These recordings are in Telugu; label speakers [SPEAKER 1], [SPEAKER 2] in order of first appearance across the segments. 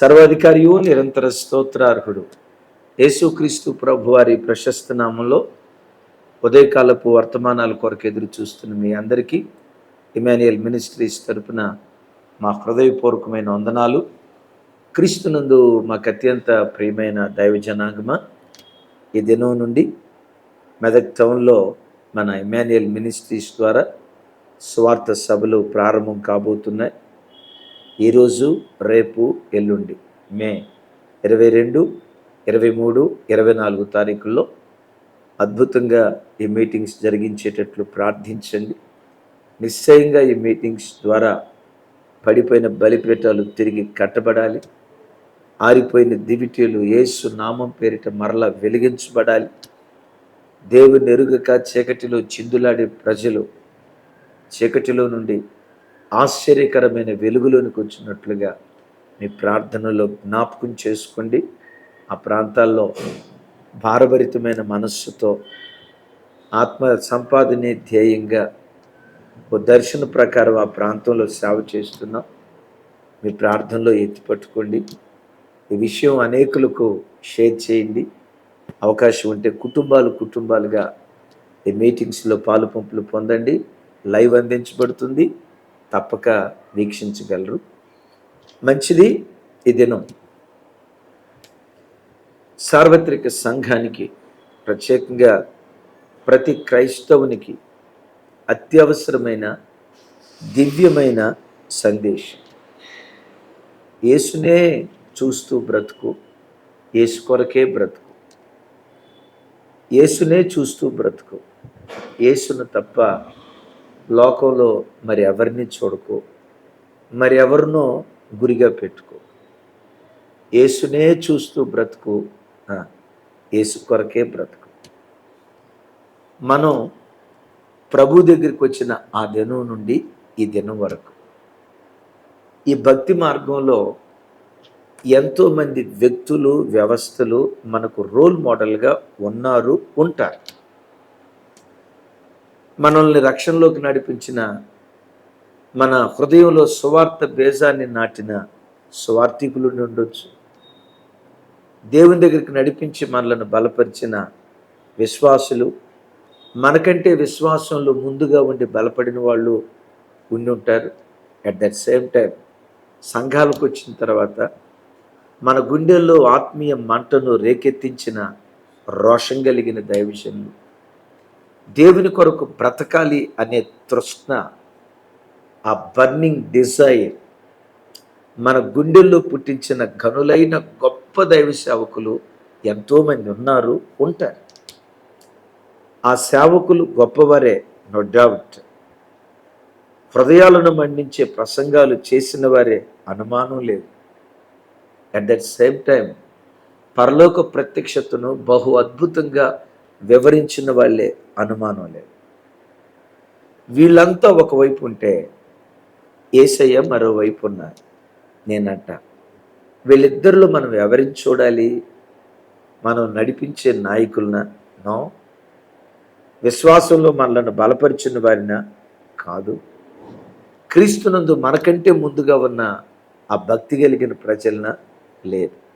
[SPEAKER 1] సర్వాధికారియు నిరంతర స్తోత్రార్హుడు. యేసుక్రీస్తు ప్రభు వారి ప్రశస్త నామంలో ఉదయకాలపు వర్తమానాల కొరకు ఎదురు చూస్తున్న మీ అందరికీ ఇమాన్యుయల్ మినిస్ట్రీస్ తరపున మా హృదయపూర్వకమైన వందనాలు. క్రీస్తునందు మాకు అత్యంత ప్రియమైన దైవ జనాగమ ఈ దినం నుండి మెదక్ టౌన్లో మన ఇమాన్యుయల్ మినిస్ట్రీస్ ద్వారా స్వార్థ సభలు ప్రారంభం కాబోతున్నాయి. ఈరోజు రేపు ఎల్లుండి మే ఇరవై రెండు ఇరవై మూడు ఇరవై నాలుగు తారీఖుల్లో అద్భుతంగా ఈ మీటింగ్స్ జరిగించేటట్లు ప్రార్థించండి. నిశ్చయంగా ఈ మీటింగ్స్ ద్వారా పడిపోయిన బలిపీఠాలు తిరిగి కట్టబడాలి. ఆరిపోయిన దివిటీలు యేసు నామం పేరిట మరలా వెలిగించబడాలి. దేవుని ఎరుగక చీకటిలో చిందులాడే ప్రజలు చీకటిలో నుండి ఆశ్చర్యకరమైన వెలుగులోనికి వచ్చినట్లుగా మీ ప్రార్థనలో జ్ఞాపకం చేసుకోండి. ఆ ప్రాంతాల్లో భారభరితమైన మనస్సుతో ఆత్మ సంపాదనే ధ్యేయంగా ఓ దర్శన ప్రకారం ఆ ప్రాంతంలో సేవ చేస్తున్నాం. మీ ప్రార్థనలో ఎత్తిపట్టుకోండి ఈ విషయం అనేకులకు షేర్ చేయండి. అవకాశం ఉంటే కుటుంబాలు కుటుంబాలుగా ఈ మీటింగ్స్లో పాలు పంపులు పొందండి. లైవ్ అందించబడుతుంది. తప్పక వీక్షించగలరు. మంచిది ఈ దినం. సార్వత్రిక సంఘానికి ప్రత్యేకంగా ప్రతి క్రైస్తవునికి అత్యవసరమైన దివ్యమైన సందేశం. యేసునే చూస్తూ బ్రతుకు యేసు కొరకే బ్రతుకు. యేసునే చూస్తూ బ్రతుకు యేసును తప్ప లోకంలో మరి ఎవరిని చూడకు? మరి ఎవరినో గురిగా పెట్టుకో. యేసునే చూస్తూ బ్రతుకు. యేసు కొరకే బ్రతుకు. మనం ప్రభు దగ్గరికి వచ్చిన ఆ దినం నుండి ఈ దినం వరకు ఈ భక్తి మార్గంలో ఎంతోమంది వ్యక్తులు వ్యవస్థలు మనకు రోల్ మోడల్గా ఉన్నారు ఉంటారు. మనల్ని రక్షణలోకి నడిపించిన మన హృదయంలో సువార్త బేజాన్ని నాటిన స్వార్థికులు ఉండొచ్చు. దేవుని దగ్గరికి నడిపించి మనలను బలపరిచిన విశ్వాసులు మనకంటే విశ్వాసంలో ముందుగా ఉండి బలపడిన వాళ్ళు ఉండి ఉంటారు. అట్ దట్ సేమ్ టైం సంఘాలకు వచ్చిన తర్వాత మన గుండెల్లో ఆత్మీయ మంటను రేకెత్తించిన రోషం కలిగిన దైవజనులు. దేవుని కొరకు బ్రతకాలి అనే తృష్ణ ఆ బర్నింగ్ డిజైర్ మన గుండెల్లో పుట్టించిన గనులైన గొప్ప దైవ సేవకులు ఎంతోమంది ఉన్నారు ఉంటారు. ఆ సేవకులు గొప్పవారే నో డౌట్ హృదయాలను మండించే ప్రసంగాలు చేసిన వారే అనుమానం లేదు. అట్ దట్ సేమ్ టైం పరలోక ప్రత్యక్షతను బహు అద్భుతంగా వివరించిన వాళ్ళే అనుమానం లేదు. వీళ్ళంతా ఒకవైపు ఉంటే ఏసయ్య మరోవైపు ఉన్నారు. నేనంట వీళ్ళిద్దరిలో మనం ఎవరిని చూడాలి? మనం నడిపించే నాయకులన? నో. విశ్వాసంలో మనలను బలపరిచిన వారిన? కాదు. క్రీస్తునందు మనకంటే ముందుగా ఉన్న ఆ భక్తి కలిగిన ప్రజలన? లేదు.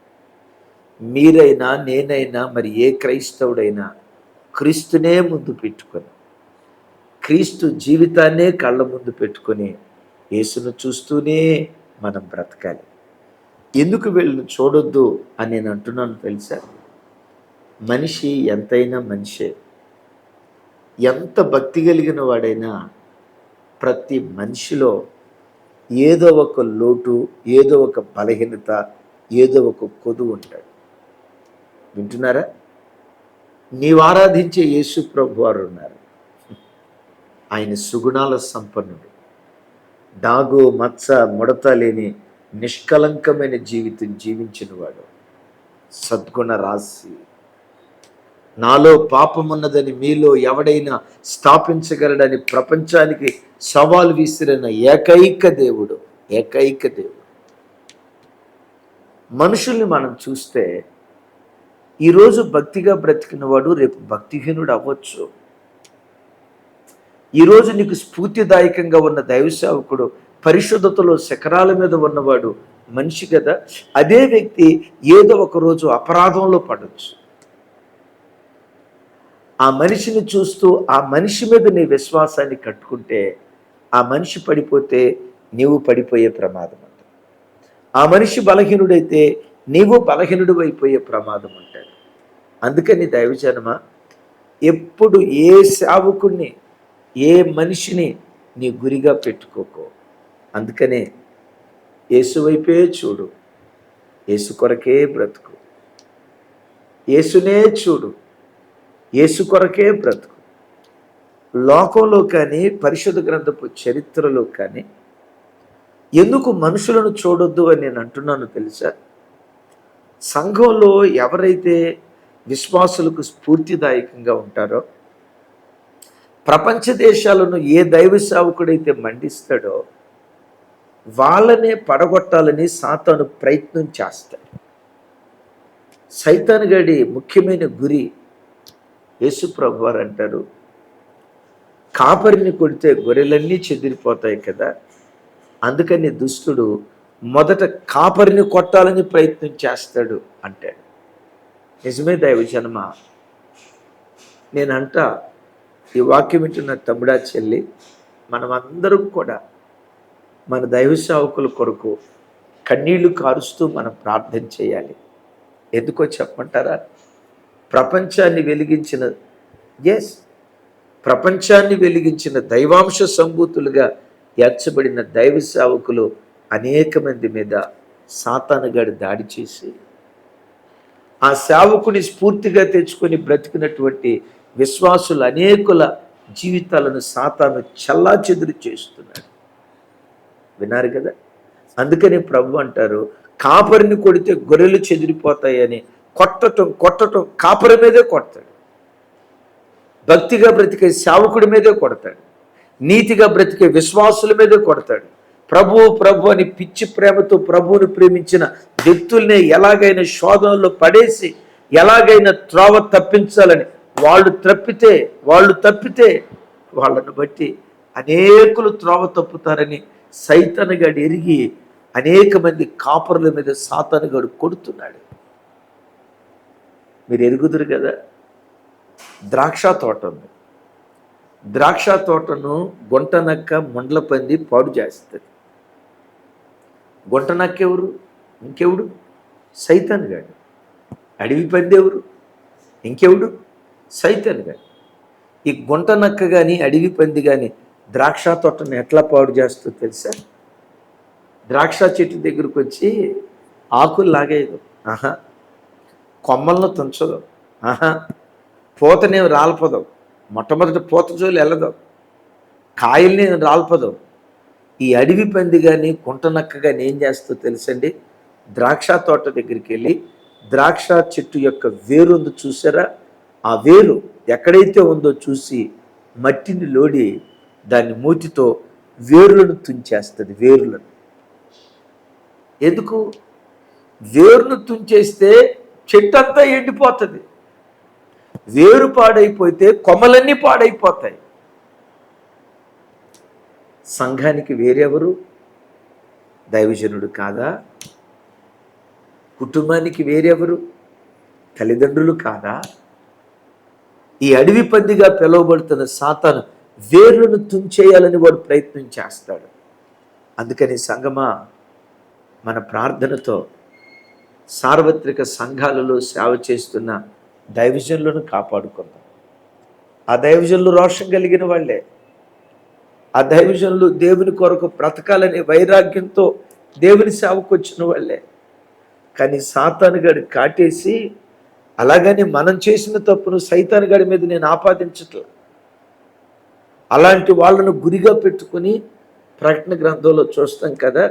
[SPEAKER 1] మీరైనా నేనైనా మరి ఏ క్రైస్తవుడైనా క్రీస్తునే ముందు పెట్టుకొని క్రీస్తు జీవితాన్నే కళ్ళ ముందు పెట్టుకొని యేసును చూస్తూనే మనం బ్రతకాలి. ఎందుకు వీళ్ళు చూడొద్దు అని నేను అంటున్నాను తెలుసా? మనిషి ఎంతైనా మనిషే. ఎంత భక్తి కలిగిన వాడైనా ప్రతి మనిషిలో ఏదో ఒక లోటు ఏదో ఒక బలహీనత ఏదో ఒక కొదువు ఉంటాడు. వింటున్నారా? నీవు ఆరాధించే యేసు ప్రభు వారు ఉన్నారు. ఆయన సుగుణాల సంపన్నుడు. దాగు మత్స ముడత లేని నిష్కలంకమైన జీవితం జీవించినవాడు. సద్గుణ రాశి. నాలో పాపమున్నదని మీలో ఎవడైనా స్థాపించగలడని ప్రపంచానికి సవాల్ విసిరిన ఏకైక దేవుడు ఏకైక దేవుడు. మనుషుల్ని మనం చూస్తే ఈరోజు భక్తిగా బ్రతికిన వాడు రేపు భక్తిహీనుడు అవ్వచ్చు. ఈరోజు నీకు స్ఫూర్తిదాయకంగా ఉన్న దైవ సేవకుడు పరిశుద్ధతలో శకరాల మీద ఉన్నవాడు మనిషి కదా. అదే వ్యక్తి ఏదో ఒక రోజు అపరాధంలో పడవచ్చు ఆ మనిషిని చూస్తూ ఆ మనిషి మీద నీ విశ్వాసాన్ని కట్టుకుంటే ఆ మనిషి పడిపోతే నీవు పడిపోయే ప్రమాదం అంట. ఆ మనిషి బలహీనుడైతే నీవు బలహీనుడు అయిపోయే ప్రమాదం అంట. అందుకని దైవజనమ ఎప్పుడు ఏ సేవకుణ్ణి ఏ మనిషిని నీ గురిగా పెట్టుకోకో. అందుకనే యేసువైపే చూడు యేసు కొరకే బ్రతుకు. యేసునే చూడు యేసు కొరకే బ్రతుకు. లోకంలో కానీ పరిశుద్ధ గ్రంథపు చరిత్రలో కానీ ఎందుకు మనుషులను చూడొద్దు అని నేను అంటున్నాను తెలుసా? సంఘంలో ఎవరైతే విశ్వాసులకు స్ఫూర్తిదాయకంగా ఉంటారో? ప్రపంచ దేశాలను ఏ దైవ సేవకుడైతే మండిస్తాడో వాళ్ళనే పడగొట్టాలని సాతాను ప్రయత్నం చేస్తాడు. సైతాన్ గడి ముఖ్యమైన గురి యేసు ప్రభు వారు అంటారు. కాపరిని కొడితే గొర్రెలన్నీ చెదిరిపోతాయి కదా. అందుకని దుష్టుడు మొదట కాపరిని కొట్టాలని ప్రయత్నం చేస్తాడు అంటాడు. నిజమే దైవ జన్మ? నేనంట ఈ వాక్యం వింటున్న తమ్ముడా చెల్లి మనమందరం కూడా మన దైవ సేవకుల కొరకు కన్నీళ్ళు కారుస్తూ మనం ప్రార్థన చేయాలి. ఎందుకో చెప్పమంటారా? ప్రపంచాన్ని వెలిగించిన ఎస్ ప్రపంచాన్ని వెలిగించిన దైవాంశ సంభూతులుగా ఏర్చబడిన దైవ సేవకులు అనేక మంది మీద సాతానగాడి దాడి చేసి ఆ సేవకుని స్ఫూర్తిగా తెచ్చుకొని బ్రతికినటువంటి విశ్వాసులు అనేకుల జీవితాలను సాతాను చల్లా చెదురు చేస్తున్నాడు. విన్నారు కదా? అందుకని ప్రభు అంటారు కాపరిని కొడితే గొర్రెలు చెదిరిపోతాయని కొట్టటం కొట్టటం కాపరి మీదే కొడతాడు. భక్తిగా బ్రతికే సేవకుడి మీదే కొడతాడు. నీతిగా బ్రతికే విశ్వాసుల మీదే కొడతాడు. ప్రభు ప్రభు అని పిచ్చి ప్రేమతో ప్రభువుని ప్రేమించిన వ్యక్తుల్ని ఎలాగైనా శోధనలో పడేసి ఎలాగైనా త్రోవ తప్పించాలని వాళ్ళు తప్పితే వాళ్ళు తప్పితే వాళ్ళను బట్టి అనేకులు త్రోవ తప్పుతారని సైతనగాడు ఎరిగి అనేక మంది కాపరుల మీద సాతనగాడు కొడుతున్నాడు. మీరు ఎరుగుదురు కదా? ద్రాక్ష తోట ఉంది. ద్రాక్ష తోటను గుంటనక్క ముండ్ల పంది పాడు చేస్తుంది. గుంట ఎవరు ఇంకెవడు? సైతాన్ గాడు. అడవి పంది ఎవరు ఇంకెవడు? సైతాన్ గాడు. ఈ గుంటనక్క కానీ అడవి పంది కానీ ద్రాక్ష తోటను ఎట్లా పాడు చేస్తుందో తెలుసా? ద్రాక్ష చెట్టు దగ్గరకు వచ్చి ఆకులు లాగేయదు. ఆహా. కొమ్మలను తుంచదు. ఆహా. పూతనేమి రాల్పదు. మొట్టమొదటి పూత జోలు వెళ్ళదు. కాయల్ని రాల్పదు. ఈ అడవి పంది కానీ కుంటనక్క కానీ ఏం చేస్తుందో తెలుసండి? ద్రాక్ష తోట దగ్గరికి వెళ్ళి ద్రాక్ష చెట్టు యొక్క వేరు ఉంది చూసారా? ఆ వేరు ఎక్కడైతే ఉందో చూసి మట్టిని లోడి దాన్ని మూతితో వేరులను తుంచేస్తుంది వేరులను. ఎందుకు? వేరును తుంచేస్తే చెట్టు అంతా ఎండిపోతుంది. వేరు పాడైపోతే కొమ్మలన్నీ పాడైపోతాయి. సంఘానికి వేరెవరు? దైవజనుడు కాదా? కుటుంబానికి వేరెవరు? తల్లిదండ్రులు కాదా? ఈ అడవి పందిగా పిలువబడుతున్న సాతాను వేర్లను తుంచేయాలని వాడు ప్రయత్నం చేస్తాడు. అందుకని సంగమా మన ప్రార్థనతో సార్వత్రిక సంఘాలలో సేవ చేస్తున్న దైవజనులను కాపాడుకుందాం. ఆ దైవజనులు రోషం కలిగిన వాళ్ళే. ఆ దైవజనులు దేవుని కొరకు బ్రతకాలనే వైరాగ్యంతో దేవుని సేవకు వచ్చిన వాళ్ళే. కానీ సాతానుగాడు కాటేసి అలాగని మనం చేసిన తప్పును సైతానుగాడి మీద నేను ఆపాదించట్లేదు అలాంటి వాళ్ళను గురిగా పెట్టుకుని ప్రకటన గ్రంథంలో చూస్తాం కదా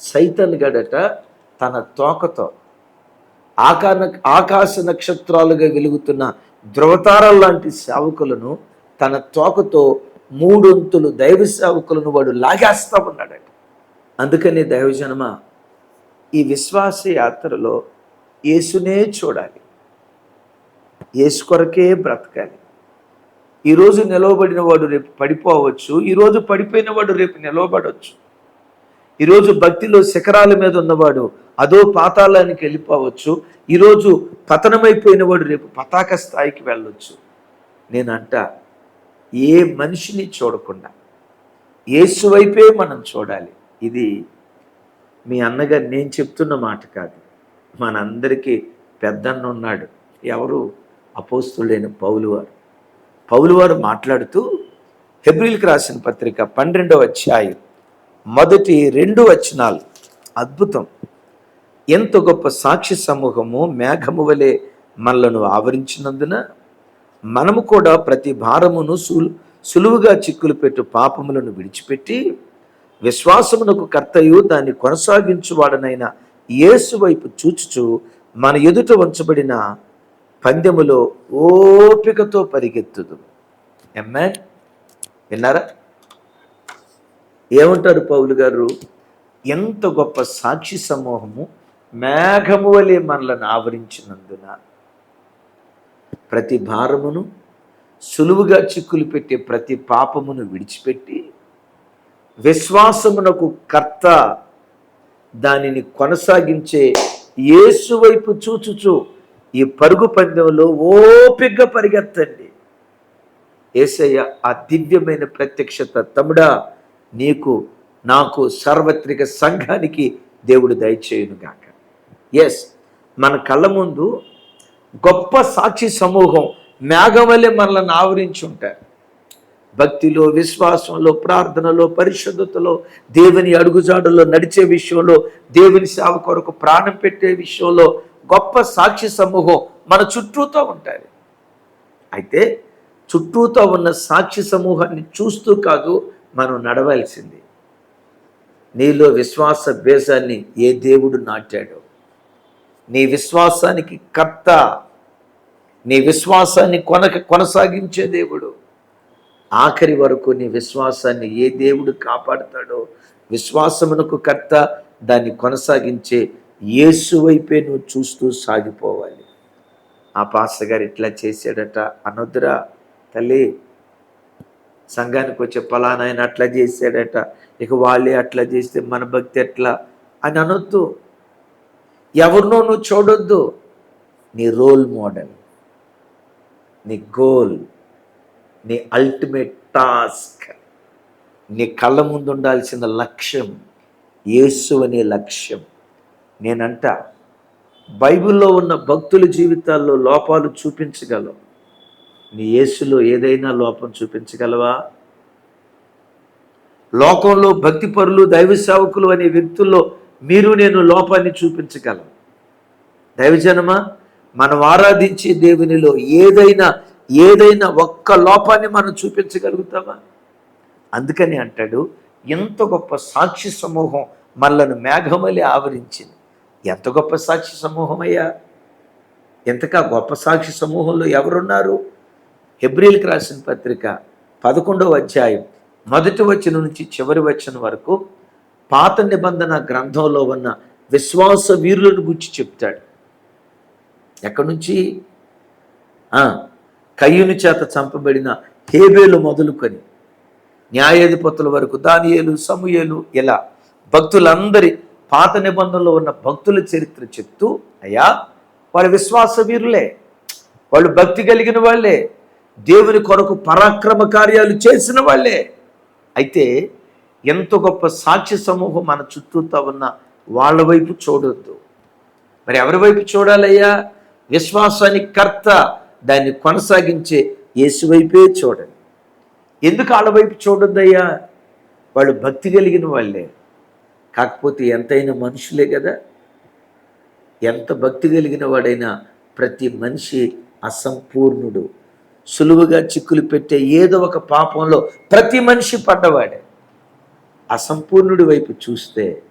[SPEAKER 1] సైతానుగాడట తన తోకతో ఆకాన ఆకాశ నక్షత్రాలుగా వెలుగుతున్న ధ్రువతారాల లాంటి సేవకులను తన తోకతో మూడొంతులు దైవ సేవకులను వాడు లాగేస్తా ఉన్నాడట. అందుకని దైవజనమ ఈ విశ్వాస యాత్రలో యేసునే చూడాలి. యేసు కొరకే బ్రతకాలి. ఈరోజు నిలవబడిన వాడు రేపు పడిపోవచ్చు ఈరోజు పడిపోయిన వాడు రేపు నిలవబడవచ్చు ఈరోజు భక్తిలో శిఖరాల మీద ఉన్నవాడు అదో పాతాళానికి వెళ్ళిపోవచ్చు ఈరోజు పతనమైపోయిన వాడు రేపు పతాక స్థాయికి వెళ్ళొచ్చు. నేనంట ఏ మనిషిని చూడకుండా యేసు వైపే మనం చూడాలి. ఇది మీ అన్నగారు నేను చెప్తున్న మాట కాదు. మనందరికీ పెద్దన్న ఉన్నాడు. ఎవరు? అపోస్తులైన పౌలువారు పౌలువారు మాట్లాడుతూ హెబ్రిల్కి రాసిన పత్రిక పన్నెండవ అధ్యాయం మొదటి రెండు వచనాలు. అద్భుతం. ఎంత గొప్ప సాక్షి సమూహము మేఘము వలె మనలను ఆవరించినందున మనము కూడా ప్రతి భారమును సులు సులువుగా చిక్కులు పెట్టు పాపములను విడిచిపెట్టి విశ్వాసమునకు కర్తయు దాన్ని కొనసాగించువాడనైన యేసు వైపు చూచుచు మన ఎదుట ఉంచబడిన పందెములో ఓపికతో పరిగెత్తుదు. ఎమ్మె విన్నారా? ఏమంటారు పౌలు గారు? ఎంత గొప్ప సాక్షి సమూహము మేఘము వలె మనలను ఆవరించినందున. ప్రతి భారమును సులువుగా చిక్కులు పెట్టే ప్రతి పాపమును విడిచిపెట్టి విశ్వాసమునకు కర్త దానిని కొనసాగించే యేసు వైపు చూచుచు ఈ పరుగు పందెంలో ఓపిగ్గా పరిగెత్తండి. ఏసయ్య ఆ దివ్యమైన ప్రత్యక్షత తమ్ముడా నీకు నాకు సార్వత్రిక సంఘానికి దేవుడు దయచేయునుగాక. ఎస్ మన కళ్ళ ముందు గొప్ప సాక్షి సమూహం మేఘవలే మనల్ని ఆవరించి ఉంటారు భక్తిలో విశ్వాసంలో ప్రార్థనలో పరిశుద్ధతలో దేవుని అడుగుజాడలో నడిచే విషయంలో దేవుని సేవ కొరకు ప్రాణం పెట్టే విషయంలో గొప్ప సాక్షి సమూహం మన చుట్టూతో ఉంటుంది అయితే చుట్టూతో ఉన్న సాక్షి సమూహాన్ని చూస్తూ కాదు మనం నడవాల్సింది. నీలో విశ్వాస బేసాన్ని ఏ దేవుడు నాటాడో? నీ విశ్వాసానికి కర్త నీ విశ్వాసాన్ని కొనక కొనసాగించే దేవుడు. ఆఖరి వరకు నీ విశ్వాసాన్ని ఏ దేవుడు కాపాడుతాడో విశ్వాసమునకు కర్త దాన్ని కొనసాగించే యేసు వైపే నువ్వు చూస్తూ సాగిపోవాలి. ఆ పాస్టర్ గారు ఇట్లా చేశాడట అనొద్దురా తల్లి సంఘానికి వచ్చే పలానా ఆయన అట్లా చేశాడట ఇక వాళ్ళే అట్లా చేస్తే మన భక్తి ఎట్లా? అని అనొద్దు. ఎవరినో నువ్వు చూడొద్దు. నీ రోల్ మోడల్ నీ గోల్ నీ అల్టిమేట్ టాస్క్ నీ కళ్ళ ముందు ఉండాల్సిన లక్ష్యం యేసు అనే లక్ష్యం. నేనంట బైబిల్లో ఉన్న భక్తుల జీవితాల్లో లోపాలు చూపించగలవు. నీ యేసులో ఏదైనా లోపం చూపించగలవా? లోకంలో భక్తిపరులు దైవ సేవకులు అనే వ్యక్తుల్లో మీరు నేను లోపాన్ని చూపించగలం. దైవజనమా మనం ఆరాధించే దేవునిలో ఏదైనా ఏదైనా ఒక్క లోపాన్ని మనం చూపించగలుగుతామా? అందుకని అంటాడు ఎంత గొప్ప సాక్షి సమూహం మనలను మేఘమలి ఆవరించింది. ఎంత గొప్ప సాక్షి సమూహం అయ్యా ఎంతకా గొప్ప సాక్షి సమూహంలో ఎవరున్నారు? హెబ్రిల్కి రాసిన పత్రిక పదకొండవ అధ్యాయం మొదటి వచనం నుంచి చివరి వచనం వరకు పాత నిబంధన గ్రంథంలో ఉన్న విశ్వాస వీరులను గురించి చెప్తాడు. ఎక్కడి నుంచి? కయ్యుని చేత చంపబడిన హేబేలు మొదలుకొని న్యాయాధిపతుల వరకు దానియేలు సమూయేలు ఇలా భక్తులందరి పాత నిబంధనలో ఉన్న భక్తుల చరిత్ర చెప్తూ అయ్యా వాళ్ళ విశ్వాస వీరులే. వాళ్ళు భక్తి కలిగిన వాళ్ళే. దేవుని కొరకు పరాక్రమ కార్యాలు చేసిన వాళ్ళే. అయితే ఎంత గొప్ప సాక్షి సమూహం మన చుట్టూతో ఉన్న వాళ్ళ వైపు చూడొద్దు. మరి ఎవరి వైపు చూడాలయ్యా? విశ్వాసానికి కర్త దాన్ని కొనసాగించే యేసువైపే చూడండి. ఎందుకు వాళ్ళ వైపు చూడొద్దయ్యా? వాళ్ళు భక్తి కలిగిన వాళ్ళే. కాకపోతే ఎంతైనా మనుషులే కదా. ఎంత భక్తి కలిగిన వాడైనా ప్రతి మనిషి అసంపూర్ణుడు. సులువుగా చిక్కులు పెట్టే ఏదో ఒక పాపంలో ప్రతి మనిషి పడ్డవాడే. అసంపూర్ణుడి వైపు చూస్తే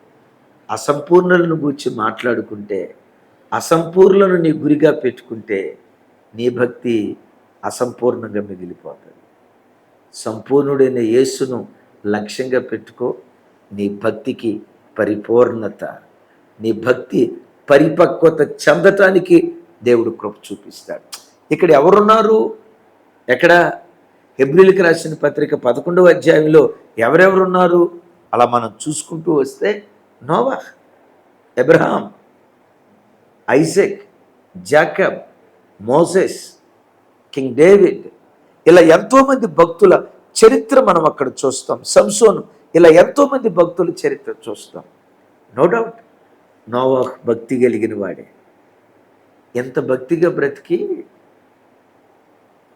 [SPEAKER 1] అసంపూర్ణులను గూర్చి మాట్లాడుకుంటే అసంపూర్ణను నీ గురిగా పెట్టుకుంటే నీ భక్తి అసంపూర్ణంగా మిగిలిపోతుంది. సంపూర్ణుడైన యేసును లక్ష్యంగా పెట్టుకో నీ భక్తికి పరిపూర్ణత నీ భక్తి పరిపక్వత చెందటానికి దేవుడు కృప చూపిస్తాడు. ఇక్కడ ఎవరున్నారు? ఎక్కడ? హెబ్రిల్కి రాసిన పత్రిక పదకొండవ అధ్యాయంలో ఎవరెవరున్నారు? అలా మనం చూసుకుంటూ వస్తే Noah Abraham Isaac Jacob Moses king David. ఇలా ఎంతోమంది భక్తుల చరిత్ర మనం అక్కడ చూస్తాం. సంసోను ఇలా ఎంతోమంది భక్తుల చరిత్ర చూస్తాం. నో డౌట్ నోవాహ్ భక్తి కలిగిన వాడే. ఎంత భక్తిగా బ్రతికి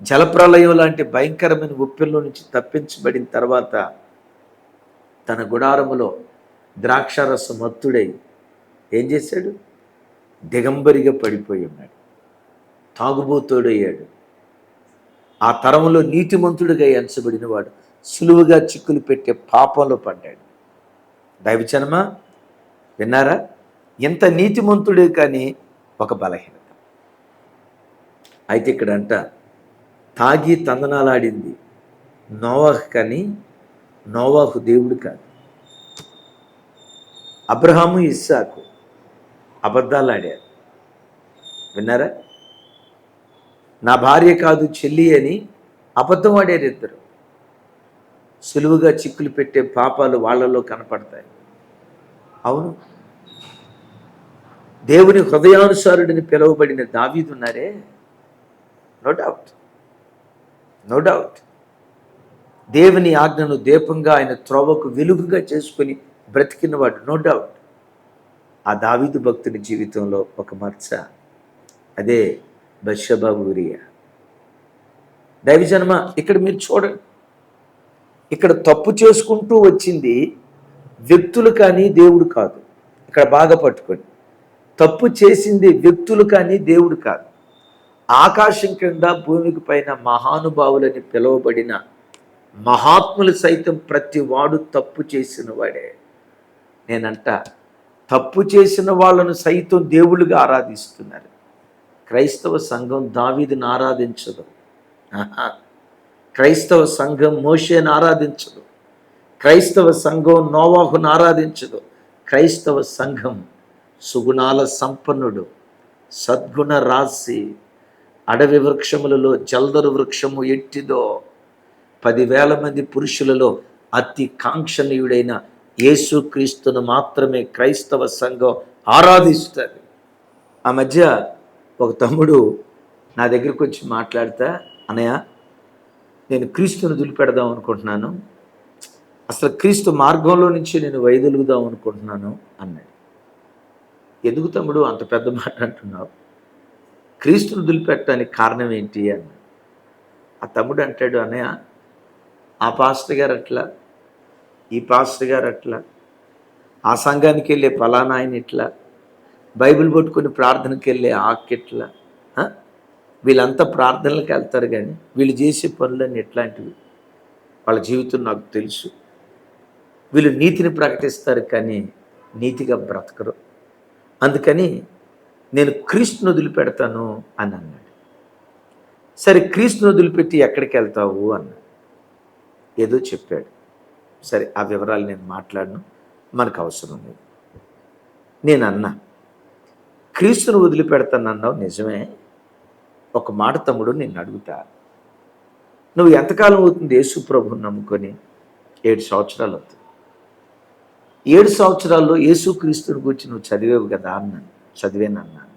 [SPEAKER 1] జలప్రలయం లాంటి భయంకరమైన ఉప్పెల్లో నుంచి తప్పించబడిన తర్వాత తన గుడారములో ద్రాక్షారస మత్తుడై ఏం చేశాడు? దిగంబరిగా పడిపోయి ఉన్నాడు. తాగుబోతోడయ్యాడు. ఆ తరంలో నీతిమంతుడిగా ఎంచబడిన వాడు సులువుగా చిక్కులు పెట్టే పాపంలో పడ్డాడు. దైవచనమా విన్నారా? ఎంత నీతిమంతుడే కానీ ఒక బలహీనత. అయితే ఇక్కడ అంట తాగి తందనాలాడింది నోవహ్ కానీ నోవాహు దేవుడు కాదు. అబ్రహాము ఇస్సాకు అబద్ధాలు ఆడారు. విన్నారా? నా భార్య కాదు చెల్లి అని అబద్ధం ఆడారు ఇద్దరు. సులువుగా చిక్కులు పెట్టే పాపాలు వాళ్ళలో కనపడతాయి. అవును. దేవుని హృదయానుసారుడిని పిలువబడిన దావీదున్నారే నో డౌట్. No doubt. దేవుని ఆజ్ఞను దీపంగా ఆయన త్రోవకు వెలుగుగా చేసుకొని బ్రతికినవాడు నో డౌట్ ఆ దావీదు భక్తుని జీవితంలో ఒక మచ్చ అదే బషబాబు ఉరియా దైవజన్మ ఇక్కడ మీరు చూడండి. ఇక్కడ తప్పు చేసుకుంటూ వచ్చింది వ్యక్తులు కానీ దేవుడు కాదు. ఇక్కడ బాగా పట్టుకోండి. తప్పు చేసింది వ్యక్తులు కానీ దేవుడు కాదు. ఆకాశం కింద భూమికి పైన మహానుభావులని పిలువబడిన మహాత్ములు సైతం ప్రతి వాడు తప్పు చేసిన వాడే. నేనంట తప్పు చేసిన వాళ్ళను సైతం దేవుళ్ళుగా ఆరాధిస్తున్నారు. క్రైస్తవ సంఘం దావీదిని ఆరాధించదు. క్రైస్తవ సంఘం మోషేని ఆరాధించదు. క్రైస్తవ సంఘం నోవాహును ఆరాధించదు. క్రైస్తవ సంఘం సుగుణాల సంపన్నుడు సద్గుణ రాశి అడవి వృక్షములలో జల్దరు వృక్షము ఎట్టిదో పదివేల మంది పురుషులలో అతి కాంక్షణీయుడైన యేసుక్రీస్తును మాత్రమే క్రైస్తవ సంఘం ఆరాధిస్తుంది. ఆ మధ్య ఒక తమ్ముడు నా దగ్గరికి వచ్చి మాట్లాడతా అనయ్య నేను క్రీస్తుని దులిపెడదాం అనుకుంటున్నాను. అసలు క్రీస్తు మార్గంలో నుంచి నేను వైదొలుగుదాం అనుకుంటున్నాను అన్నాడు. ఎందుకు తమ్ముడు అంత పెద్ద మాట అంటున్నావు? క్రీస్తును దులిపెట్టడానికి కారణం ఏంటి? అన్న ఆ తమ్ముడు అంటాడు అన్నయ్య ఆ పాస్టర్ గారు అట్లా ఈ పాస్టర్ గారు అట్లా ఆ సంఘానికి వెళ్ళే ఫలానా ఆయన ఇట్లా బైబిల్ పట్టుకొని ప్రార్థనకి వెళ్ళే ఆకెట్లా వీళ్ళంతా ప్రార్థనలకు వెళ్తారు కానీ వీళ్ళు చేసే పనులన్నీ ఎట్లాంటివి? వాళ్ళ జీవితం నాకు తెలుసు. వీళ్ళు నీతిని ప్రకటిస్తారు కానీ నీతిగా బ్రతకరు. అందుకని నేను క్రీస్తుని వదిలిపెడతాను అని అన్నాడు. సరే క్రీస్తుని వదిలిపెట్టి ఎక్కడికి వెళ్తావు? అన్నాడు. ఏదో చెప్పాడు. సరే ఆ వివరాలు నేను మాట్లాడను. మనకు అవసరం లేదు. నేను అన్నా క్రీస్తును వదిలిపెడతానన్నావు నిజమే? ఒక మాట తమ్ముడు నేను అడుగుతా. నువ్వు ఎంతకాలం అవుతుంది యేసు ప్రభుని నమ్ముకొని? ఏడు సంవత్సరాలు అవుతుంది. ఏడు సంవత్సరాల్లో యేసుక్రీస్తుని గురించి నువ్వు చదివేవు కదా అన్నాను చదివేనన్నాను.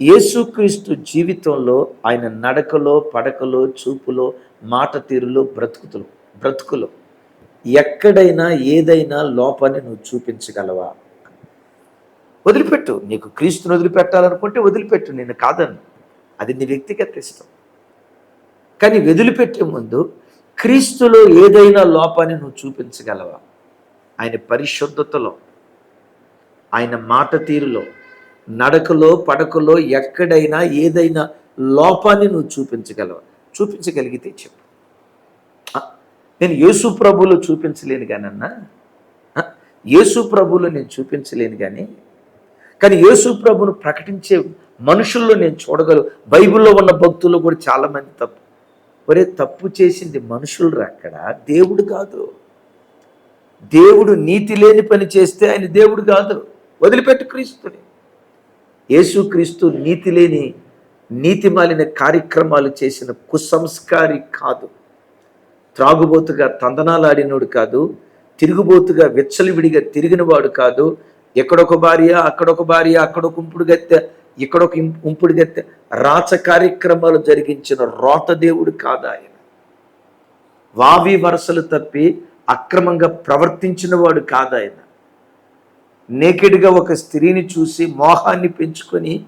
[SPEAKER 1] యేసుక్రీస్తు జీవితంలో ఆయన నడకలో పడకలో చూపులో మాట తీరులో బ్రతుకుతులు బ్రతుకులో. ఎక్కడైనా ఏదైనా లోపాన్ని నువ్వు చూపించగలవా? వదిలిపెట్టు. నీకు క్రీస్తుని వదిలిపెట్టాలనుకుంటే వదిలిపెట్టు. నేను కాదను అది నీ వ్యక్తిగత ఇష్టం. కానీ వదిలిపెట్టే ముందు క్రీస్తులో ఏదైనా లోపాన్ని నువ్వు చూపించగలవా? ఆయన పరిశుద్ధతలో ఆయన మాట తీరులో నడకలో పడకలో ఎక్కడైనా ఏదైనా లోపాన్ని నువ్వు చూపించగలవా? చూపించగలిగితే చెప్పు. నేను యేసు ప్రభులు చూపించలేను కానన్నా. యేసు ప్రభులు నేను చూపించలేను కానీ కానీ యేసు ప్రభును ప్రకటించే మనుషుల్లో నేను చూడగలను. బైబిల్లో ఉన్న భక్తులు కూడా చాలామంది తప్పు. ఒరే తప్పు చేసింది మనుషులు అక్కడ. దేవుడు కాదు. దేవుడు నీతి లేని పని చేస్తే ఆయన దేవుడు కాదు. వదిలిపెట్టు క్రీస్తుని. యేసుక్రీస్తు నీతి లేని నీతి మాలిన కార్యక్రమాలు చేసిన కుసంస్కారి కాదు. త్రాగుబోతుగా తందనాలాడినోడు కాదు తిరుగుబోతుగా విచ్చలవిడిగా తిరిగినవాడు కాదు. ఎక్కడొక భార్య అక్కడొక భార్య అక్కడొక ఉంపుడుగత్తె ఇక్కడొక ఇం- గత్తె రాచ కార్యక్రమాలు జరిగించిన రోత దేవుడు కాదు ఆయన. వావి వరసలు తప్పి అక్రమంగా ప్రవర్తించిన వాడు కాదు ఆయన. నేకెడ్గా ఒక స్త్రీని చూసి మోహాన్ని పెంచుకొని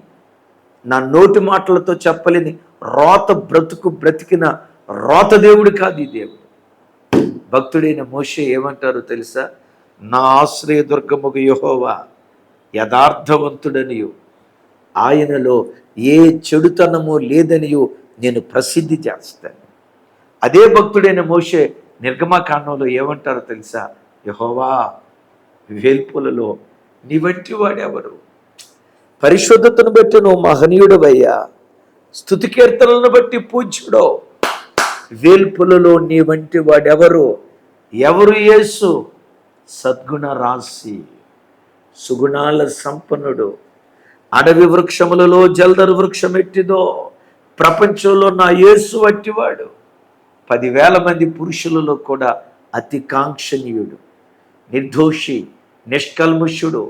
[SPEAKER 1] నా నోటి మాటలతో చెప్పలేని రోత బ్రతుకు బ్రతికిన రోత దేవుడు కాదు ఈ దేవుడు. భక్తుడైన మోషే ఏమంటారో తెలుసా? నా ఆశ్రయ దుర్గముగ యహోవా యథార్థవంతుడనియు. ఆయనలో ఏ చెడుతనము లేదనియు నేను ప్రసిద్ధి చేస్తాను. అదే భక్తుడైన మోషే నిర్గమాకాండంలో ఏమంటారో తెలుసా? యహోవా వేల్పులలో నీ వంటి వాడెవరు పరిశుద్ధతను బట్టి నువ్వు మహనీయుడవయ్యా. స్థుతి కీర్తనలను బట్టి పూజ్యుడో. వేల్పులలో నీ వంటి వాడెవరు? ఎవరు యేసు? సద్గుణ రాశి సుగుణాల సంపన్నుడు. అడవి వృక్షములలో జల్దరు వృక్షం ఎట్టిదో ప్రపంచంలో నా యేసు వట్టివాడు పదివేల మంది పురుషులలో కూడా అతి కాంక్షణీయుడు నిర్దోషి నిష్కల్ముష్యుడు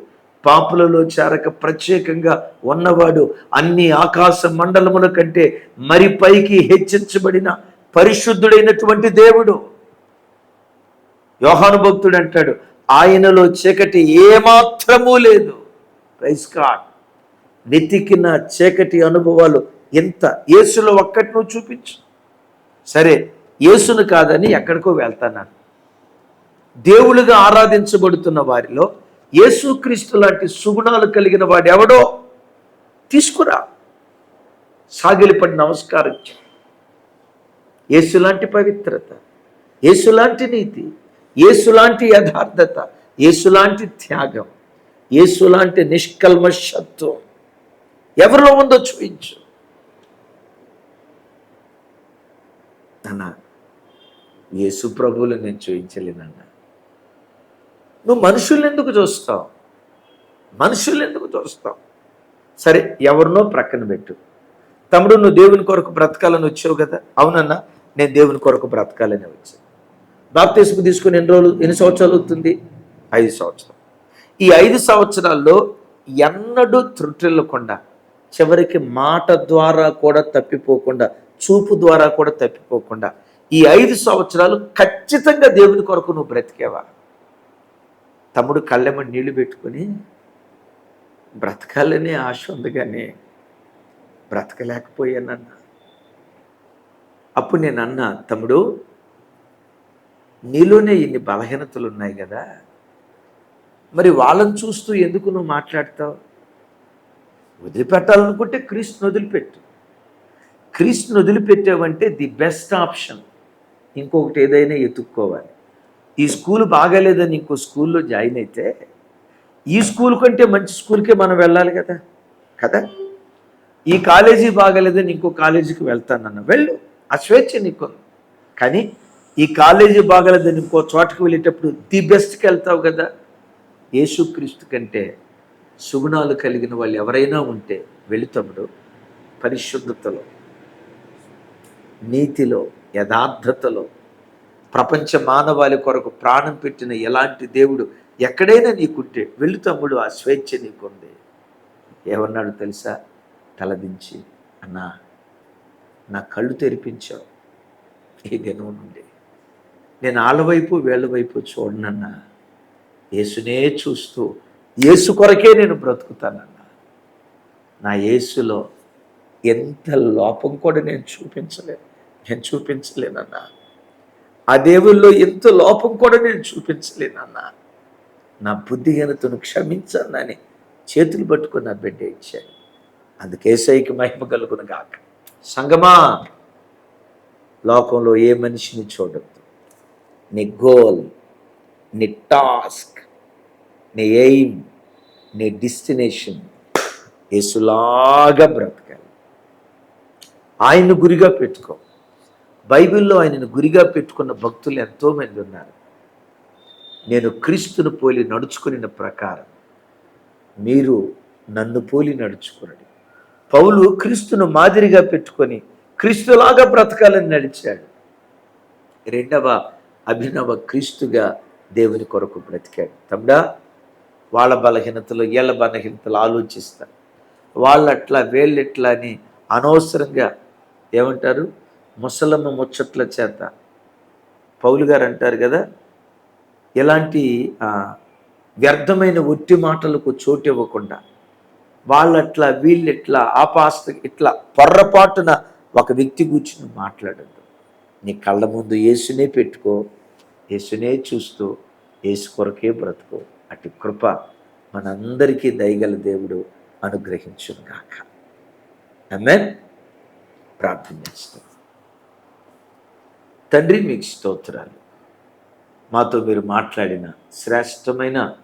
[SPEAKER 1] పాపులలో చేరక ప్రత్యేకంగా ఉన్నవాడు అన్ని ఆకాశ మండలముల కంటే మరి పైకి హెచ్చించబడిన పరిశుద్ధుడైనటువంటి దేవుడు. యోహాను భక్తుడు అంటాడు ఆయనలో చీకటి ఏమాత్రమూ లేదు. ప్రైస్ కార్డ్ వెతికిన చీకటి అనుభవాలు ఎంత? యేసులో ఒక్కటి నువ్వు చూపించు. సరే యేసును కాదని ఎక్కడికో వెళ్తాను. దేవులుగా ఆరాధించబడుతున్న వారిలో యేసుక్రీస్తు లాంటి సుగుణాలు కలిగిన వాడు ఎవడో తీసుకురా. సాగిలిపడి నమస్కారం యేసులాంటి పవిత్రత యేసులాంటి నీతి యేసులాంటి యథార్థత యేసులాంటి త్యాగం యేసులాంటి నిష్కల్మషత్వం ఎవరిలో ఉందో చూపించు. అన్న యేసు ప్రభువులు నేను చూపించలేనన్నా. నువ్వు మనుషుల్ని ఎందుకు చూస్తావు? మనుషుల్ని ఎందుకు చూస్తావు? సరే ఎవరినో ప్రక్కన పెట్టు. తమ్ముడు నువ్వు దేవుని కొరకు బ్రతకాలని వచ్చావు కదా? అవునన్నా నేను దేవుని కొరకు బ్రతకాలని వచ్చాను. బాప్తీసుకు తీసుకుని ఎన్ని రోజులు ఎన్ని సంవత్సరాలు అవుతుంది? ఐదు సంవత్సరాలు. ఈ ఐదు సంవత్సరాల్లో ఎన్నడూ త్రుటిల్లకుండా చివరికి మాట ద్వారా కూడా తప్పిపోకుండా చూపు ద్వారా కూడా తప్పిపోకుండా ఈ ఐదు సంవత్సరాలు ఖచ్చితంగా దేవుని కొరకు నువ్వు బ్రతికేవా? తమ్ముడు కళ్ళెమ్మ నీళ్ళు పెట్టుకొని బ్రతకాలనే ఆశ ఉంది కానీ బ్రతకలేకపోయానన్నా. అప్పుడు నేను అన్నా తమ్ముడు నీలోనే ఇన్ని బలహీనతలు ఉన్నాయి కదా మరి వాళ్ళని చూస్తూ ఎందుకు నువ్వు మాట్లాడతావు? వదిలిపెట్టాలనుకుంటే క్రీస్తుని వదిలిపెట్టు. క్రీస్తుని వదిలిపెట్టావంటే ది బెస్ట్ ఆప్షన్. ఇంకొకటి ఏదైనా ఎత్తుక్కోవాలి. ఈ స్కూల్ బాగాలేదని ఇంకో స్కూల్లో జాయిన్ అయితే ఈ స్కూల్ కంటే మంచి స్కూల్కే మనం వెళ్ళాలి కదా? కదా? ఈ కాలేజీ బాగాలేదని ఇంకో కాలేజీకి వెళ్తానన్న. వెళ్ళు. ఆ స్వేచ్ఛ నీకు. కానీ ఈ కాలేజీ బాగాలేదని ఇంకో చోటకి వెళ్ళేటప్పుడు ది బెస్ట్కి వెళ్తావు కదా? యేసుక్రీస్తు కంటే సుగుణాలు కలిగిన వాళ్ళు ఎవరైనా ఉంటే వెళుతముడు పరిశుద్ధతలో నీతిలో యథార్థతలో ప్రపంచ మానవాళి కొరకు ప్రాణం పెట్టిన ఎలాంటి దేవుడు ఎక్కడైనా నీకుంటే వెళ్ళు తమ్ముడు ఆ స్వేచ్ఛ నీకుంది. ఏమన్నాడు తెలుసా? తలదించి అన్నా నా కళ్ళు తెరిపించావు. ఈ దినం నుండి. నేను ఆళ్ళవైపు వేళ్ళవైపు చూడనన్నా. యేసునే చూస్తూ యేసు కొరకే నేను బ్రతుకుతానన్నా. నా యేసులో ఎంత లోపం కూడా నేను చూపించలేను నేను చూపించలేనన్నా. ఆ దేవుల్లో ఎంత లోపం కూడా నేను చూపించలేనన్నా నా బుద్ధిహీనతను క్షమించన్నని చేతులు పట్టుకుని నా బిడ్డ ఇచ్చాను అందుకేసైకి మహిమ కలుగును గాక. సంగమా లోకంలో ఏ మనిషిని చూడద్దు. నీ గోల్ నీ టాస్క్ నీ ఎయిమ్ నీ డెస్టినేషన్ యేసులాగా బ్రతకాలి. ఆయన్ను గురిగా పెట్టుకో. బైబిల్లో ఆయనను గురిగా పెట్టుకున్న భక్తులు ఎంతోమంది ఉన్నారు. నేను క్రీస్తును పోలి నడుచుకుని ప్రకారం మీరు నన్ను పోలి నడుచుకున్నాడు పౌలు క్రీస్తును మాదిరిగా పెట్టుకొని క్రీస్తులాగా బ్రతకాలని నడిచాడు. రెండవ అభినవ క్రీస్తుగా దేవుని కొరకు బ్రతికాడు. తమ్ముడా వాళ్ళ బలహీనతలు వీళ్ళ బలహీనతలు ఆలోచిస్తారు వాళ్ళట్లా వేళ్ళెట్లా అని అనవసరంగా ఏమంటారు? ముసలమ్మ ముచ్చట్ల చేత. పౌలు గారు అంటారు కదా ఇలాంటి వ్యర్థమైన ఒట్టి మాటలకు చోటు ఇవ్వకుండా వాళ్ళట్లా వీళ్ళెట్లా ఆపాస్త ఇట్లా పొర్రపాటున ఒక వ్యక్తి కూర్చుని మాట్లాడద్దు. నీ కళ్ళ ముందు యేసునే పెట్టుకో యేసునే చూస్తూ యేసు కొరకే బ్రతుకో. అటు కృప మనందరికీ దయగల దేవుడు అనుగ్రహించుగాక ఆమెన్. ప్రార్థన చేస్తాం. తండ్రి మీకు స్తోత్రాలు. మాతో మీరు మాట్లాడిన శ్రేష్టమైన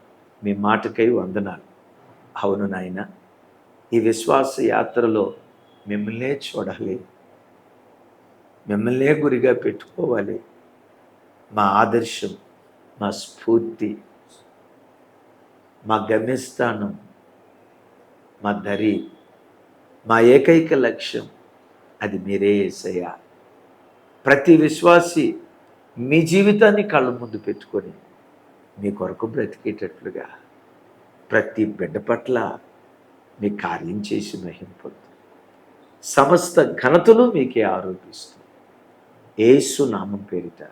[SPEAKER 1] మీ మాటకై వందనాలు. అవును నాయన ఈ విశ్వాస యాత్రలో మిమ్మల్నే చూడాలి. మిమ్మల్నే గురిగా పెట్టుకోవాలి. మా ఆదర్శం మా స్ఫూర్తి మా గమ్యస్థానం మా దరి మా ఏకైక లక్ష్యం అది మీరే ఏసయ్యా. ప్రతి విశ్వాసి మీ జీవితాన్ని కళ్ళ ముందు పెట్టుకొని మీ కొరకు బ్రతికేటట్లుగా ప్రతి బిడ్డ పట్ల మీ కార్యం చేసి మహింపొద్దు సమస్త ఘనతలు మీకే ఆరోపిస్తూ ఏసు నామం పేరిట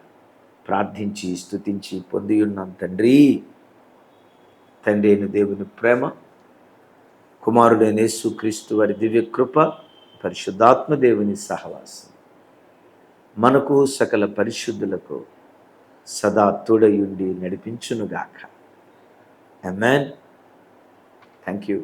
[SPEAKER 1] ప్రార్థించి స్థుతించి పొంది ఉన్నాం తండ్రి. తండ్రి అయిన దేవుని ప్రేమ కుమారుడైన యేసు క్రీస్తు వారి దివ్య కృప పరిశుద్ధాత్మ దేవుని సహవాసం. మనకు సకల పరిశుద్ధులకు సదా తోడయుండి నడిపించునుగాక. Man thank you